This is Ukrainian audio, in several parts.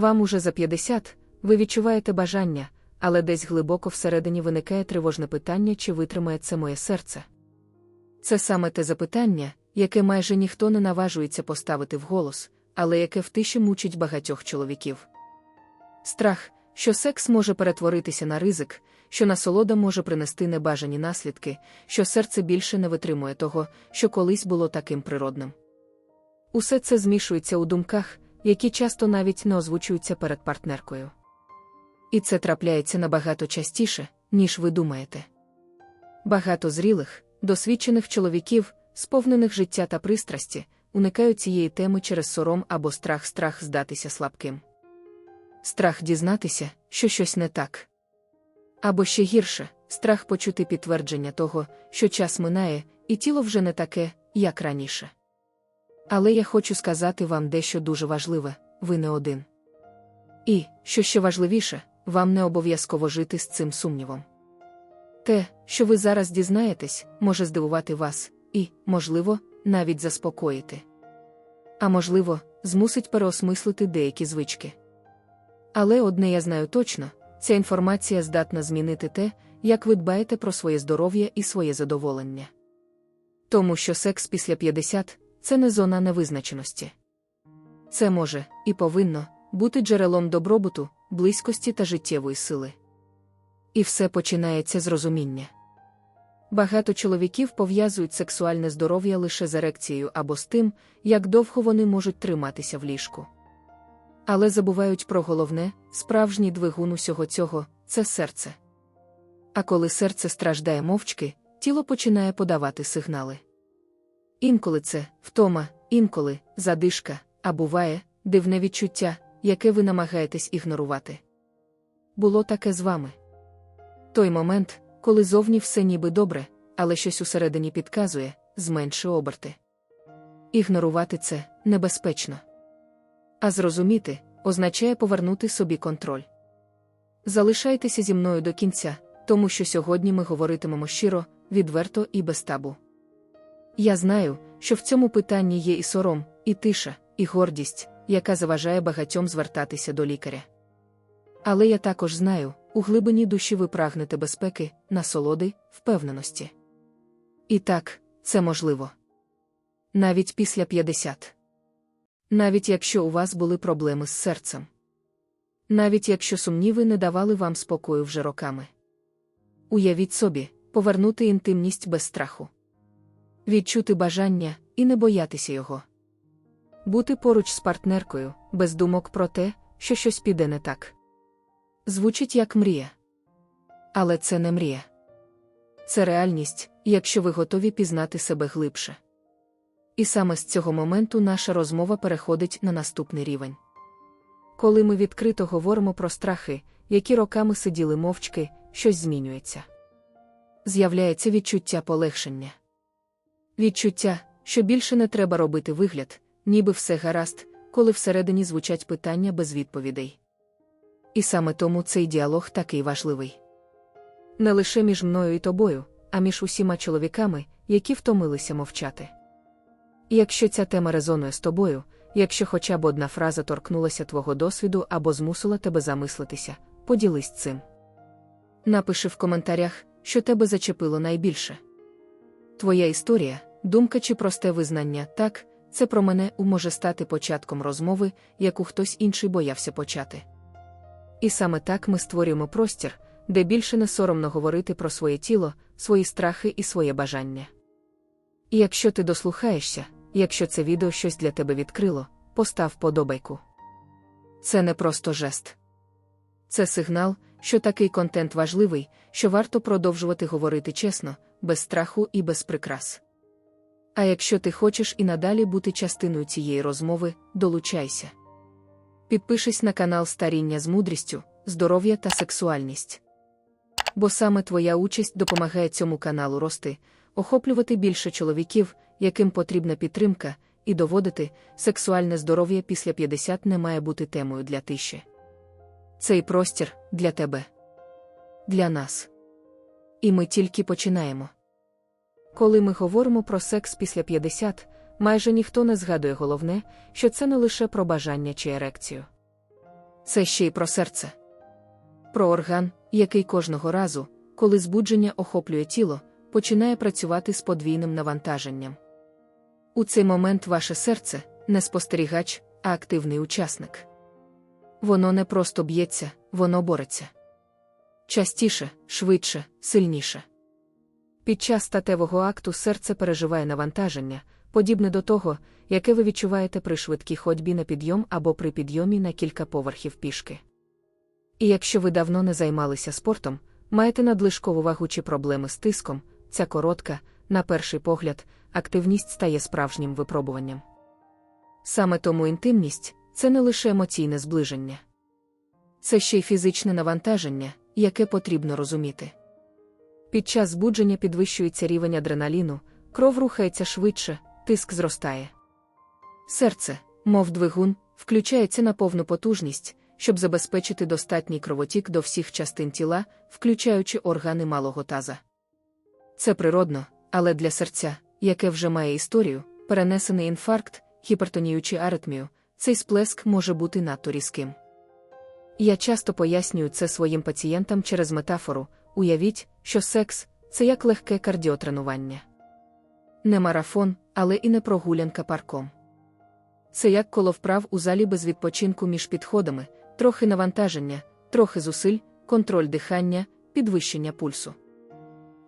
Вам уже за 50, ви відчуваєте бажання, але десь глибоко всередині виникає тривожне питання, чи витримає це моє серце. Це саме те запитання, яке майже ніхто не наважується поставити вголос, але яке в тиші мучить багатьох чоловіків. Страх, що секс може перетворитися на ризик, що насолода може принести небажані наслідки, що серце більше не витримує того, що колись було таким природним. Усе це змішується у думках, які часто навіть не озвучуються перед партнеркою. І це трапляється набагато частіше, ніж ви думаєте. Багато зрілих, досвідчених чоловіків, сповнених життя та пристрасті, уникають цієї теми через сором або страх страх здатися слабким. Страх дізнатися, що щось не так. Або ще гірше, страх почути підтвердження того, що час минає, і тіло вже не таке, як раніше. Але я хочу сказати вам дещо дуже важливе ви не один. І, що ще важливіше, вам не обов'язково жити з цим сумнівом. Те, що ви зараз дізнаєтесь, може здивувати вас і, можливо, навіть заспокоїти. А можливо, змусить переосмислити деякі звички. Але одне я знаю точно ця інформація здатна змінити те, як ви дбаєте про своє здоров'я і своє задоволення. Тому що секс після 50 це не зона невизначеності. Це може і повинно бути джерелом добробуту, близькості та життєвої сили. І все починається з розуміння. Багато чоловіків пов'язують сексуальне здоров'я лише з ерекцією або з тим, як довго вони можуть триматися в ліжку. Але забувають про головне, справжній двигун усього цього це серце. А коли серце страждає мовчки, тіло починає подавати сигнали. Інколи це втома, інколи задишка, а буває дивне відчуття, яке ви намагаєтесь ігнорувати. Було таке з вами. Той момент, коли зовні все ніби добре, але щось усередині підказує, зменши оберти. Ігнорувати це небезпечно. А зрозуміти означає повернути собі контроль. Залишайтеся зі мною до кінця, тому що сьогодні ми говоритимемо щиро, відверто і без табу. Я знаю, що в цьому питанні є і сором, і тиша, і гордість, яка заважає багатьом звертатися до лікаря. Але я також знаю, у глибині душі ви прагнете безпеки, насолоди, впевненості. І так, це можливо. Навіть після 50. Навіть якщо у вас були проблеми з серцем. Навіть якщо сумніви не давали вам спокою вже роками. Уявіть собі, повернути інтимність без страху, відчути бажання і не боятися його. Бути поруч з партнеркою, без думок про те, що щось піде не так. Звучить як мрія. Але це не мрія. Це реальність, якщо ви готові пізнати себе глибше. І саме з цього моменту наша розмова переходить на наступний рівень. Коли ми відкрито говоримо про страхи, які роками сиділи мовчки, щось змінюється. З'являється відчуття полегшення. Відчуття, що більше не треба робити вигляд, ніби все гаразд, коли всередині звучать питання без відповідей. І саме тому цей діалог такий важливий. Не лише між мною і тобою, а між усіма чоловіками, які втомилися мовчати. Якщо ця тема резонує з тобою, якщо хоча б одна фраза торкнулася твого досвіду або змусила тебе замислитися, поділись цим. Напиши в коментарях, що тебе зачепило найбільше. Твоя історія, думка чи просте визнання так, це про мене може стати початком розмови, яку хтось інший боявся почати. І саме так ми створюємо простір, де більше не соромно говорити про своє тіло, свої страхи і своє бажання. І якщо ти дослухаєшся, якщо це відео щось для тебе відкрило, постав подобайку. Це не просто жест. Це сигнал, що такий контент важливий, що варто продовжувати говорити чесно, без страху і без прикрас. А якщо ти хочеш і надалі бути частиною цієї розмови, долучайся. Підпишись на канал Старіння з мудрістю, здоров'я та сексуальність. Бо саме твоя участь допомагає цьому каналу рости, охоплювати більше чоловіків, яким потрібна підтримка, і доводити, сексуальне здоров'я після 50 не має бути темою для тиші. Цей простір для тебе, для нас. І ми тільки починаємо. Коли ми говоримо про секс після 50, майже ніхто не згадує головне, що це не лише про бажання чи ерекцію. Це ще й про серце. Про орган, який кожного разу, коли збудження охоплює тіло, починає працювати з подвійним навантаженням. У цей момент ваше серце не спостерігач, а активний учасник. Воно не просто б'ється, воно бореться. Частіше, швидше, сильніше. Під час статевого акту серце переживає навантаження, подібне до того, яке ви відчуваєте при швидкій ходьбі на підйом або при підйомі на кілька поверхів пішки. І якщо ви давно не займалися спортом, маєте надлишкову вагу чи проблеми з тиском, ця коротка, на перший погляд, активність стає справжнім випробуванням. Саме тому інтимність це не лише емоційне зближення, це ще й фізичне навантаження, яке потрібно розуміти. Під час збудження підвищується рівень адреналіну, кров рухається швидше, тиск зростає. Серце, мов двигун, включається на повну потужність, щоб забезпечити достатній кровотік до всіх частин тіла, включаючи органи малого таза. Це природно, але для серця, яке вже має історію, перенесений інфаркт, гіпертонію чи аритмію, цей сплеск може бути надто різким. Я часто пояснюю це своїм пацієнтам через метафору уявіть, що секс це як легке кардіотренування. Не марафон, але і не прогулянка парком. Це як коло вправ у залі без відпочинку між підходами, трохи навантаження, трохи зусиль, контроль дихання, підвищення пульсу.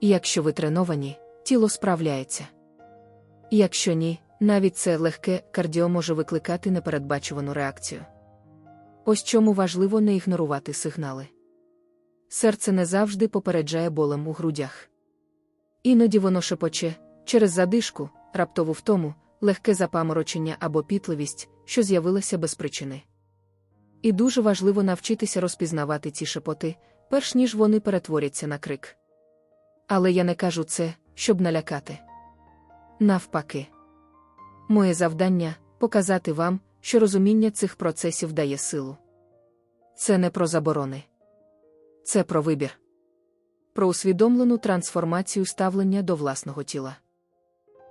Якщо ви треновані, тіло справляється. Якщо ні, навіть це легке кардіо може викликати непередбачувану реакцію. Ось чому важливо не ігнорувати сигнали. Серце не завжди попереджає болем у грудях. Іноді воно шепоче через задишку, раптову втому, легке запаморочення або пітливість, що з'явилася без причини. І дуже важливо навчитися розпізнавати ці шепоти, перш ніж вони перетворяться на крик. Але я не кажу це, щоб налякати. Навпаки, моє завдання показати вам, що розуміння цих процесів дає силу. Це не про заборони, це про вибір, про усвідомлену трансформацію ставлення до власного тіла.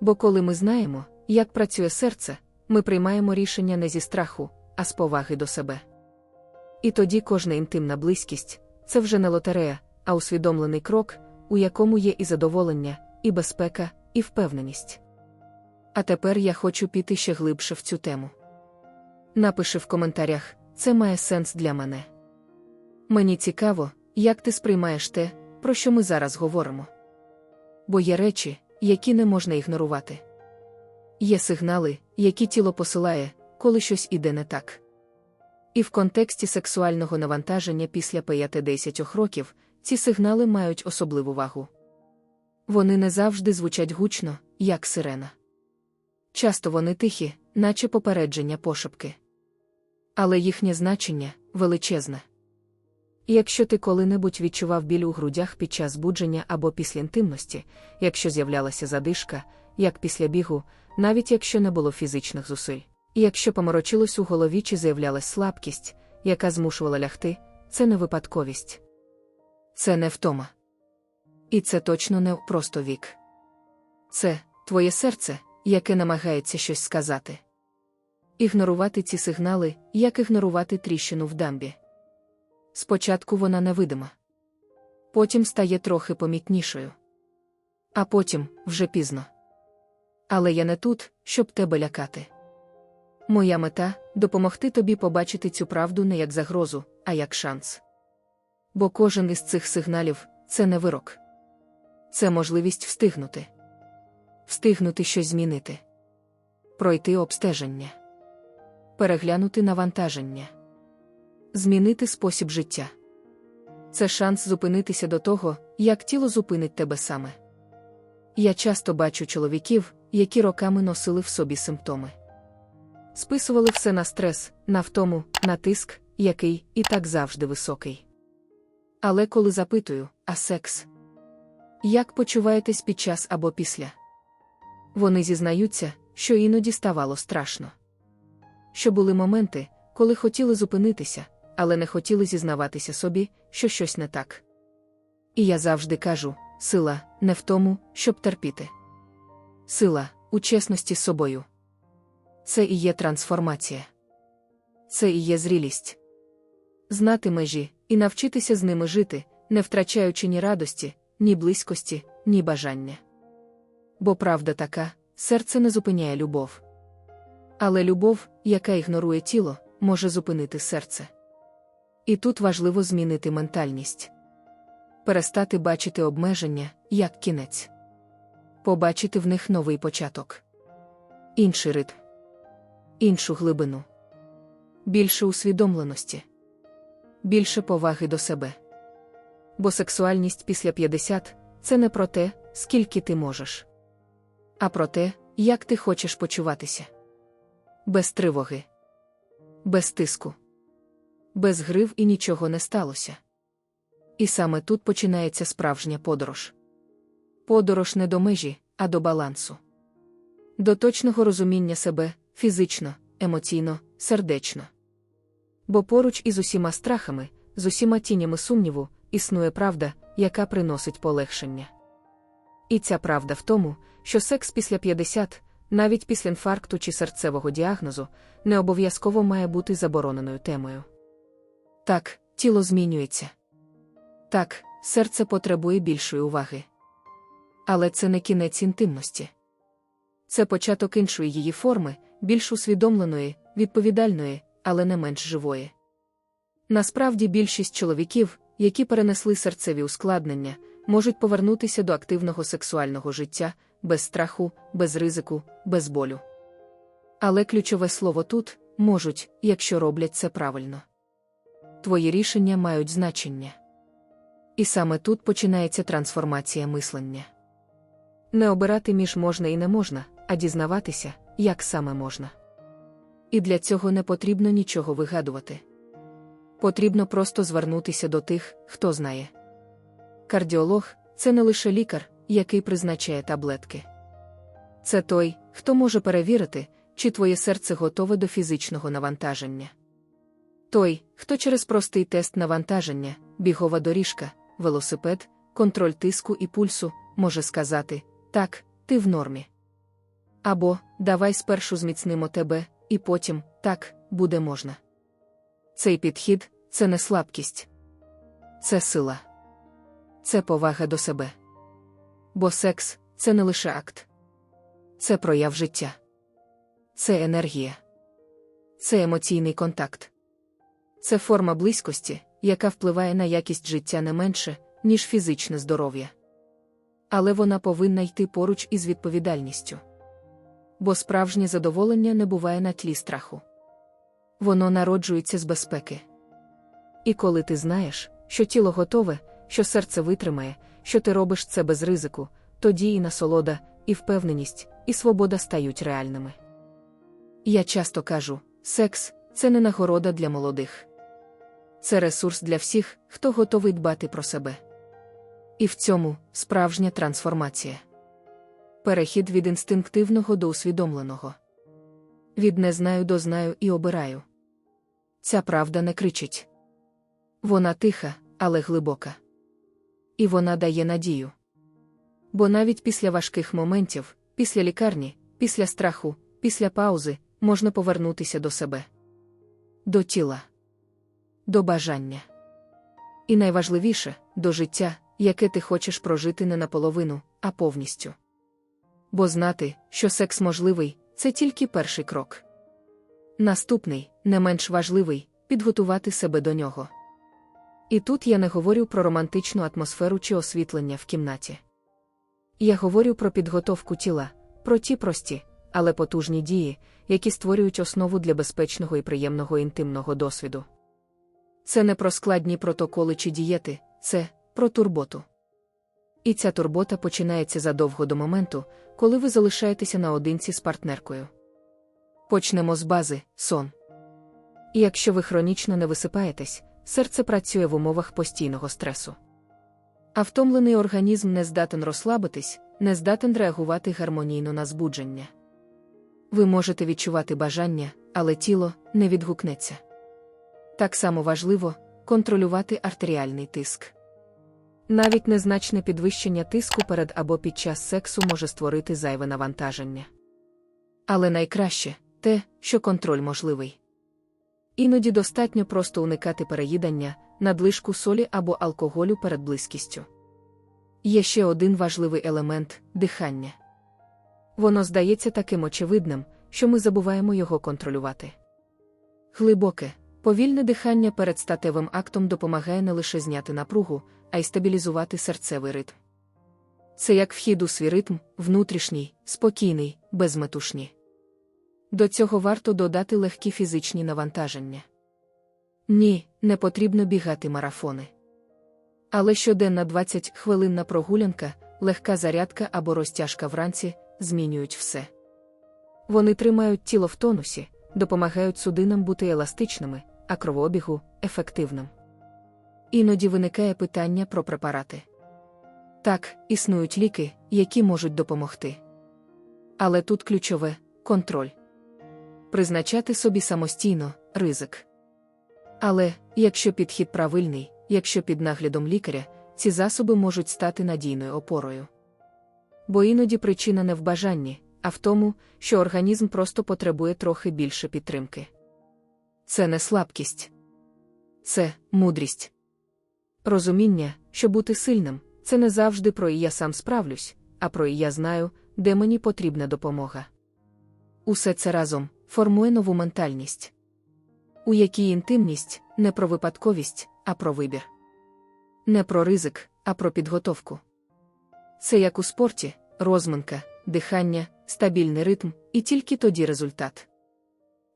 Бо коли ми знаємо, як працює серце, ми приймаємо рішення не зі страху, а з поваги до себе. І тоді кожна інтимна близькість це вже не лотерея, а усвідомлений крок, у якому є і задоволення, і безпека, і впевненість. А тепер я хочу піти ще глибше в цю тему. Напиши в коментарях, це має сенс для мене. Мені цікаво, як ти сприймаєш те, про що ми зараз говоримо. Бо є речі, які не можна ігнорувати. Є сигнали, які тіло посилає, коли щось іде не так. І в контексті сексуального навантаження після 5-10 років ці сигнали мають особливу вагу. Вони не завжди звучать гучно, як сирена. Часто вони тихі, наче попередження пошепки. Але їхнє значення величезне. Якщо ти коли-небудь відчував біль у грудях під час будження або після інтимності, якщо з'являлася задишка, як після бігу, навіть якщо не було фізичних зусиль, і якщо поморочилось у голові чи з'являлась слабкість, яка змушувала лягти, це не випадковість. Це не втома. І це точно не просто вік. Це твоє серце, яке намагається щось сказати. Ігнорувати ці сигнали, як ігнорувати тріщину в дамбі. Спочатку вона невидима. Потім стає трохи помітнішою. А потім вже пізно. Але я не тут, щоб тебе лякати. Моя мета допомогти тобі побачити цю правду не як загрозу, а як шанс. Бо кожен із цих сигналів це не вирок. Це можливість встигнути. Встигнути щось змінити, пройти обстеження, переглянути навантаження, змінити спосіб життя. Це шанс зупинитися до того, як тіло зупинить тебе саме. Я часто бачу чоловіків, які роками носили в собі симптоми. Списували все на стрес, на втому, на тиск, який і так завжди високий. Але коли запитую, а секс? Як почуваєтесь під час або після? Вони зізнаються, що іноді ставало страшно. Що були моменти, коли хотіли зупинитися, але не хотіли зізнаватися собі, що щось не так. І я завжди кажу: сила не в тому, щоб терпіти. Сила у чесності з собою. Це і є трансформація. Це і є зрілість. знати межі і навчитися з ними жити, не втрачаючи ні радості, ні близькості, ні бажання. Бо правда така, серце не зупиняє любов. Але любов, яка ігнорує тіло, може зупинити серце. І тут важливо змінити ментальність. Перестати бачити обмеження як кінець, побачити в них новий початок, інший ритм, іншу глибину, більше усвідомленості, більше поваги до себе. Бо сексуальність після 50 це не про те, скільки ти можеш, а про те, як ти хочеш почуватися. Без тривоги, без тиску, без грив і нічого не сталося. І саме тут починається справжня подорож. Подорож не до межі, а до балансу. До точного розуміння себе фізично, емоційно, сердечно. Бо поруч із усіма страхами, з усіма тінями сумніву, існує правда, яка приносить полегшення. І ця правда в тому, що секс після 50, навіть після інфаркту чи серцевого діагнозу, не обов'язково має бути забороненою темою. Так, тіло змінюється. Так, серце потребує більшої уваги. Але це не кінець інтимності. Це початок іншої її форми, більш усвідомленої, відповідальної, але не менш живої. Насправді більшість чоловіків, які перенесли серцеві ускладнення, можуть повернутися до активного сексуального життя без страху, без ризику, без болю. Але ключове слово тут можуть, якщо роблять це правильно. Твої рішення мають значення. І саме тут починається трансформація мислення. Не обирати між можна і не можна, а дізнаватися, як саме можна. І для цього не потрібно нічого вигадувати. Потрібно просто звернутися до тих, хто знає. Кардіолог це не лише лікар, який призначає таблетки. Це той, хто може перевірити, чи твоє серце готове до фізичного навантаження. Той, хто через простий тест навантаження, бігова доріжка, велосипед, контроль тиску і пульсу, може сказати так, ти в нормі. Або давай спершу зміцнимо тебе, і потім так, буде можна. Цей підхід це не слабкість, це сила, це повага до себе. Бо секс це не лише акт, це прояв життя, це енергія, це емоційний контакт, це форма близькості, яка впливає на якість життя не менше, ніж фізичне здоров'я. Але вона повинна йти поруч із відповідальністю. Бо справжнє задоволення не буває на тлі страху. Воно народжується з безпеки. І коли ти знаєш, що тіло готове, що серце витримає, що ти робиш це без ризику, тоді і насолода, і впевненість, і свобода стають реальними. Я часто кажу: секс це не нагорода для молодих. Це ресурс для всіх, хто готовий дбати про себе. І в цьому справжня трансформація. Перехід від інстинктивного до усвідомленого. Від не знаю до знаю і обираю. Ця правда не кричить. Вона тиха, але глибока. І вона дає надію. Бо навіть після важких моментів, після лікарні, після страху, після паузи можна повернутися до себе, до тіла, до бажання. І найважливіше до життя, яке ти хочеш прожити не наполовину, а повністю. Бо знати, що секс можливий, це тільки перший крок. Наступний, не менш важливий, підготувати себе до нього. І тут я не говорю про романтичну атмосферу чи освітлення в кімнаті. Я говорю про підготовку тіла, про ті прості, але потужні дії, які створюють основу для безпечного і приємного інтимного досвіду. Це не про складні протоколи чи дієти, це про турботу. І ця турбота починається задовго до моменту, коли ви залишаєтеся наодинці з партнеркою. Почнемо з бази сон. І якщо ви хронічно не висипаєтесь, серце працює в умовах постійного стресу. А втомлений організм не здатен розслабитись, не здатен реагувати гармонійно на збудження. Ви можете відчувати бажання, але тіло не відгукнеться. Так само важливо контролювати артеріальний тиск. Навіть незначне підвищення тиску перед або під час сексу може створити зайве навантаження. Але найкраще те, що контроль можливий. Іноді достатньо просто уникати переїдання, надлишку солі або алкоголю перед близькістю. Є ще один важливий елемент дихання. Воно здається таким очевидним, що ми забуваємо його контролювати. Глибоке, повільне дихання перед статевим актом допомагає не лише зняти напругу, а й стабілізувати серцевий ритм. Це як вхід у свій ритм, внутрішній, спокійний, безметушні. До цього варто додати легкі фізичні навантаження. Ні, не потрібно бігати марафони. Але щоденна 20 хвилинна прогулянка, легка зарядка або розтяжка вранці змінюють все. Вони тримають тіло в тонусі, допомагають судинам бути еластичними, а кровообігу ефективним. Іноді виникає питання про препарати. Так, існують ліки, які можуть допомогти. Але тут ключове контроль. Призначати собі самостійно ризик. Але, якщо підхід правильний, якщо під наглядом лікаря, ці засоби можуть стати надійною опорою. Бо іноді причина не в бажанні, а в тому, що організм просто потребує трохи більше підтримки. Це не слабкість, це мудрість. Розуміння, що бути сильним, це не завжди про і я сам справлюсь, а про і я знаю, де мені потрібна допомога. Усе це разом формує нову ментальність, у якій інтимність не про випадковість, а про вибір. Не про ризик, а про підготовку. Це як у спорті, розминка, дихання, стабільний ритм, і тільки тоді результат.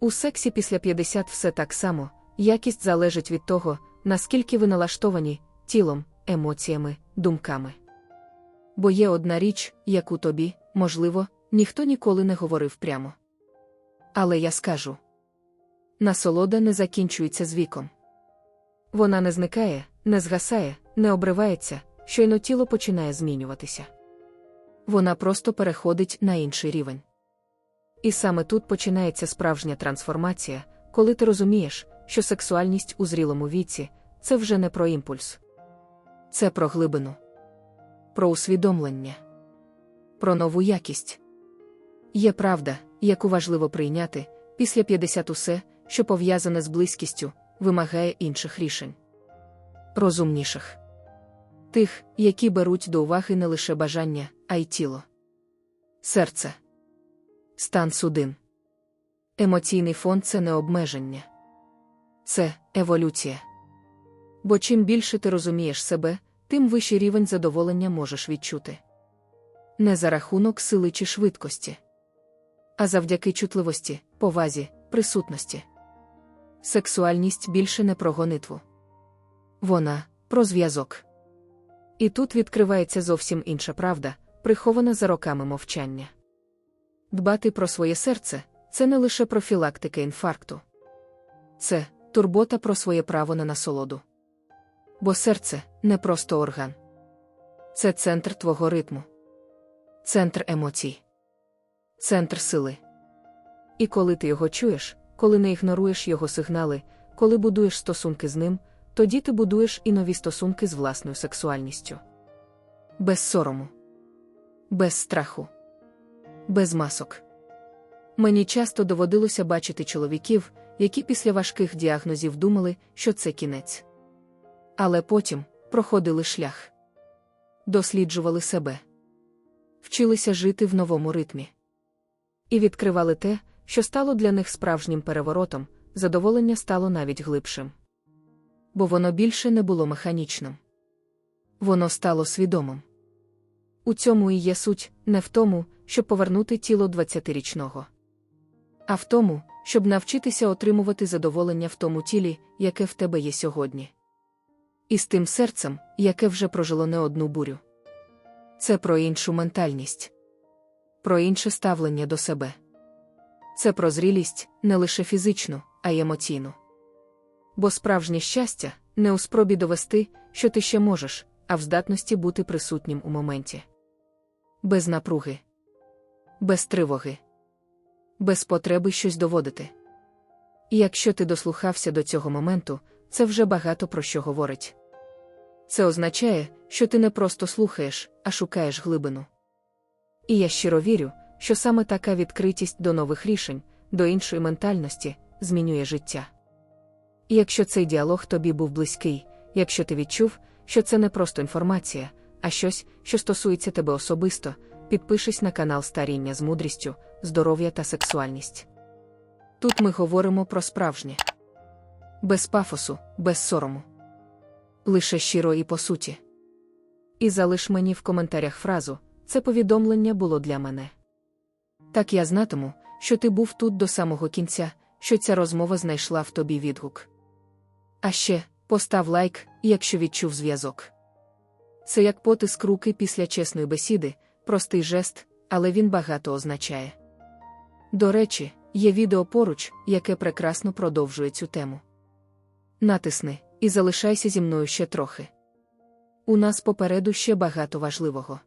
У сексі після 50 все так само, якість залежить від того, наскільки ви налаштовані тілом, емоціями, думками. Бо є одна річ, яку тобі, можливо, ніхто ніколи не говорив прямо. Але я скажу насолода не закінчується з віком. Вона не зникає, не згасає, не обривається, щойно тіло починає змінюватися. Вона просто переходить на інший рівень. І саме тут починається справжня трансформація, коли ти розумієш, що сексуальність у зрілому віці це вже не про імпульс, це про глибину, про усвідомлення, про нову якість. Є правда, яку важливо прийняти, після 50 усе, що пов'язане з близькістю, вимагає інших рішень. Розумніших. Тих, які беруть до уваги не лише бажання, а й тіло. Серце. Стан судин. Емоційний фон це не обмеження. Це еволюція. Бо чим більше ти розумієш себе, тим вищий рівень задоволення можеш відчути. Не за рахунок сили чи швидкості, а завдяки чутливості, повазі, присутності. Сексуальність більше не про гонитву. Вона про зв'язок. І тут відкривається зовсім інша правда, прихована за роками мовчання. Дбати про своє серце це не лише профілактика інфаркту. Це турбота про своє право на насолоду. Бо серце не просто орган. Це центр твого ритму, центр емоцій, центр сили. І коли ти його чуєш, коли не ігноруєш його сигнали, коли будуєш стосунки з ним, тоді ти будуєш і нові стосунки з власною сексуальністю. Без сорому, без страху, без масок. Мені часто доводилося бачити чоловіків, які після важких діагнозів думали, що це кінець. Але потім проходили шлях, досліджували себе, вчилися жити в новому ритмі і відкривали те, що стало для них справжнім переворотом, задоволення стало навіть глибшим. Бо воно більше не було механічним. Воно стало свідомим. У цьому і є суть, не в тому, щоб повернути тіло 20-річного, а в тому, щоб навчитися отримувати задоволення в тому тілі, яке в тебе є сьогодні. І з тим серцем, яке вже прожило не одну бурю. Це про іншу ментальність, про інше ставлення до себе. Це про зрілість не лише фізичну, а й емоційну. Бо справжнє щастя не у спробі довести, що ти ще можеш, а в здатності бути присутнім у моменті. Без напруги, без тривоги, без потреби щось доводити. І якщо ти дослухався до цього моменту, це вже багато про що говорить. Це означає, що ти не просто слухаєш, а шукаєш глибину. І я щиро вірю, що саме така відкритість до нових рішень, до іншої ментальності, змінює життя. І якщо цей діалог тобі був близький, якщо ти відчув, що це не просто інформація, а щось, що стосується тебе особисто, підпишись на канал Старіння з мудрістю, здоров'я та сексуальність. Тут ми говоримо про справжнє. Без пафосу, без сорому. Лише щиро і по суті. І залиш мені в коментарях фразу це повідомлення було для мене. Так я знатиму, що ти був тут до самого кінця, що ця розмова знайшла в тобі відгук. А ще постав лайк, якщо відчув зв'язок. Це як потиск руки після чесної бесіди, простий жест, але він багато означає. До речі, є відео поруч, яке прекрасно продовжує цю тему. Натисни і залишайся зі мною ще трохи. У нас попереду ще багато важливого.